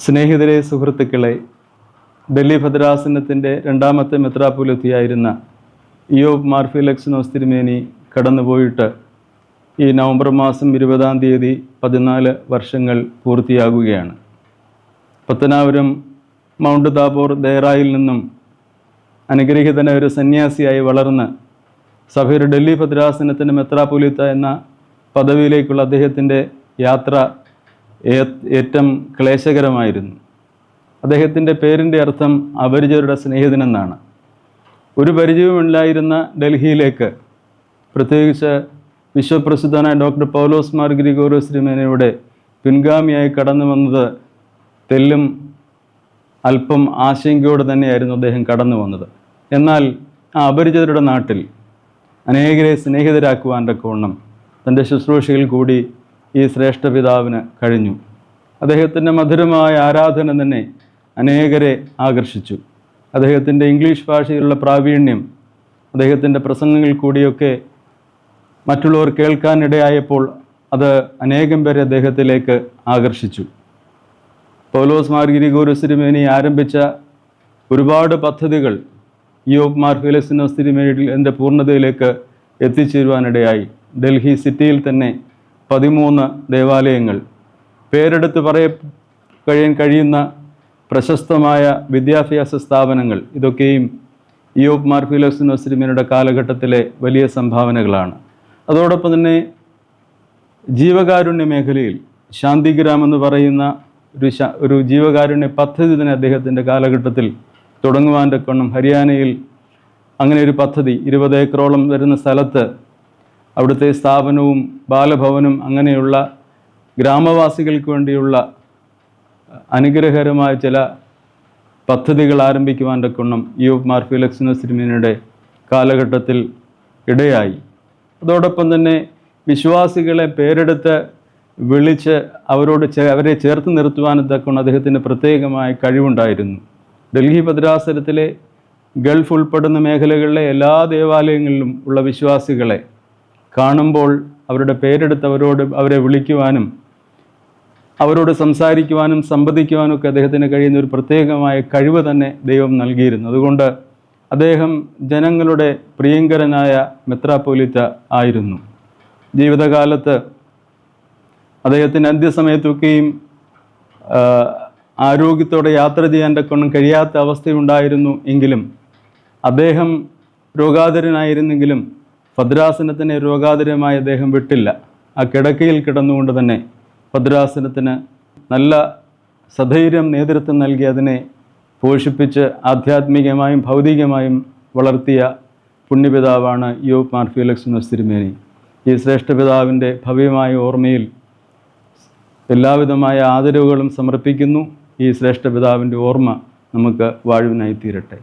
സ്നേഹിതരെ സുഹൃത്തുക്കളെ ഡൽഹി ഭദ്രാസനത്തിന്റെ രണ്ടാമത്തെ മെത്രാപുലത്തിയായിരുന്ന ഇയോബ് മാർഫിലക്സിനോസ് തിരുമേനി കടന്നുപോയിട്ട് ഈ നവംബർ മാസം ഇരുപതാം തീയതി പതിനാല് വർഷങ്ങൾ പൂർത്തിയാകുകയാണ്. പത്തനാപുരം മൗണ്ട് താബോർ ദേറായിൽ നിന്നും അനുഗ്രഹീതന ഒരു സന്യാസിയായി വളർന്ന് സഭയുടെ ഡൽഹി ഭദ്രാസനത്തിന്റെ മെത്രാപ്പുലിത്ത എന്ന പദവിയിലേക്കുള്ള അദ്ദേഹത്തിന്റെ യാത്ര ഏറ്റവും ക്ലേശകരമായിരുന്നു. അദ്ദേഹത്തിന്റെ പേരിന്റെ അർത്ഥം അപരിചിതരുടെ സ്നേഹിതനെന്നാണ്. ഒരു പരിചയവുമില്ലായിരുന്ന ഡൽഹിയിലേക്ക് പ്രത്യേകിച്ച് വിശ്വപ്രസിദ്ധനായ ഡോക്ടർ പൗലോസ് മാർ ഗ്രിഗോറിയോസ് ശ്രീമേനയുടെ പിൻഗാമിയായി കടന്നു വന്നത് തെല്ലും അല്പം ആശങ്കയോടെ തന്നെയായിരുന്നു അദ്ദേഹം കടന്നു വന്നത്. എന്നാൽ ആ അപരിചിതരുടെ നാട്ടിൽ അനേകരെ സ്നേഹിതരാക്കുവാൻ തക്കവണ്ണം തന്റെ ശുശ്രൂഷയിൽ കൂടി ഈ ശ്രേഷ്ഠ പിതാവിന് കഴിഞ്ഞു. അദ്ദേഹത്തിന്റെ മധുരമായ ആരാധന തന്നെ അനേകരെ ആകർഷിച്ചു. അദ്ദേഹത്തിന്റെ ഇംഗ്ലീഷ് ഭാഷയിലുള്ള പ്രാവീണ്യം അദ്ദേഹത്തിന്റെ പ്രസംഗങ്ങൾ കൂടിയൊക്കെ മറ്റുള്ളവർ കേൾക്കാനിടയായപ്പോൾ അത് അനേകം പേരെ അദ്ദേഹത്തിലേക്ക് ആകർഷിച്ചു. പൗലോസ് മാർ ഗിരിഗോരസ് തിരുമേനി ആരംഭിച്ച ഒരുപാട് പദ്ധതികൾ യോബ് മാർ ഫിലസിനോസ് തിരുമേനിയിൽ എന്റെ പൂർണതയിലേക്ക് എത്തിച്ചേരുവാനിടയായി. ഡൽഹി സിറ്റിയിൽ തന്നെ പതിമൂന്ന് ദേവാലയങ്ങൾ. പേരെടുത്ത് പറയ കഴിയാൻ കഴിയുന്ന പ്രശസ്തമായ വിദ്യാഭ്യാസ സ്ഥാപനങ്ങൾ. ഇതൊക്കെയും യോബ് മാർഫിലോസ് ഫിലസിനോസ് കാലഘട്ടത്തിലെ വലിയ സംഭാവനകളാണ്. അതോടൊപ്പം തന്നെ ജീവകാരുണ്യ മേഖലയിൽ ശാന്തിഗ്രാം എന്ന് പറയുന്ന ഒരു ഒരു ജീവകാരുണ്യ പദ്ധതി തന്നെ അദ്ദേഹത്തിന്റെ കാലഘട്ടത്തിൽ തുടങ്ങുവാന്റെ കൊണ്ണം ഹരിയാനയിൽ അങ്ങനെ ഒരു പദ്ധതി ഇരുപത് ഏക്കറോളം വരുന്ന സ്ഥലത്ത് അവിടുത്തെ സ്ഥാപനവും ബാലഭവനും അങ്ങനെയുള്ള ഗ്രാമവാസികൾക്ക് വേണ്ടിയുള്ള അനുഗ്രഹകരമായ ചില പദ്ധതികൾ ആരംഭിക്കുവാൻ തക്കണം യൂബ് മാർ ഫിലക്സിനോസ് തിരുമേനിയുടെ കാലഘട്ടത്തിൽ ഇടയായി. അതോടൊപ്പം തന്നെ വിശ്വാസികളെ പേരെടുത്ത് വിളിച്ച് അവരോട് ചേ- അവരെ ചേർത്ത് നിർത്തുവാൻ തക്കണം അദ്ദേഹത്തിന് പ്രത്യേകമായ കഴിവുണ്ടായിരുന്നു. ഡൽഹി ഭദ്രാസനത്തിലെ ഗൾഫ് ഉൾപ്പെടുന്ന മേഖലകളിലെ എല്ലാ ദേവാലയങ്ങളിലും ഉള്ള വിശ്വാസികളെ കാണുമ്പോൾ അവരുടെ പേരെടുത്ത് അവരോട് അവരെ വിളിക്കുവാനും അവരോട് സംസാരിക്കുവാനും സംവദിക്കുവാനും ഒക്കെ അദ്ദേഹത്തിന് കഴിയുന്ന ഒരു പ്രത്യേകമായ കഴിവ് തന്നെ ദൈവം നൽകിയിരുന്നു. അതുകൊണ്ട് അദ്ദേഹം ജനങ്ങളുടെ പ്രിയങ്കരനായ മെത്രാപ്പോലിത്ത ആയിരുന്നു. ജീവിതകാലത്ത് അദ്ദേഹത്തിന്റെ അന്ത്യസമയത്തൊക്കെയും ആരോഗ്യത്തോടെ യാത്ര ചെയ്യാൻ കൊണ്ടും കഴിയാത്ത അവസ്ഥയുണ്ടായിരുന്നു എങ്കിലും അദ്ദേഹം രോഗാതുരനായിരുന്നെങ്കിലും ഭദ്രാസനത്തിനെ രോഗാതുരമായി അദ്ദേഹം വിട്ടില്ല. ആ കിടക്കയിൽ കിടന്നുകൊണ്ട് തന്നെ ഭദ്രാസനത്തിന് നല്ല സധൈര്യം നേതൃത്വം നൽകി അതിനെ പോഷിപ്പിച്ച് ആധ്യാത്മികമായും ഭൗതികമായും വളർത്തിയ പുണ്യപിതാവാണ് യോബ് മാർ ഫീലക്സ് തിരുമേനി ഈ ശ്രേഷ്ഠ പിതാവിന്റെ ഭവ്യമായ ഓർമ്മയിൽ എല്ലാവിധമായ ആദരവുകളും സമർപ്പിക്കുന്നു. ഈ ശ്രേഷ്ഠ പിതാവിന്റെ ഓർമ്മ നമുക്ക് വാഴുവിനായി തീരട്ടെ.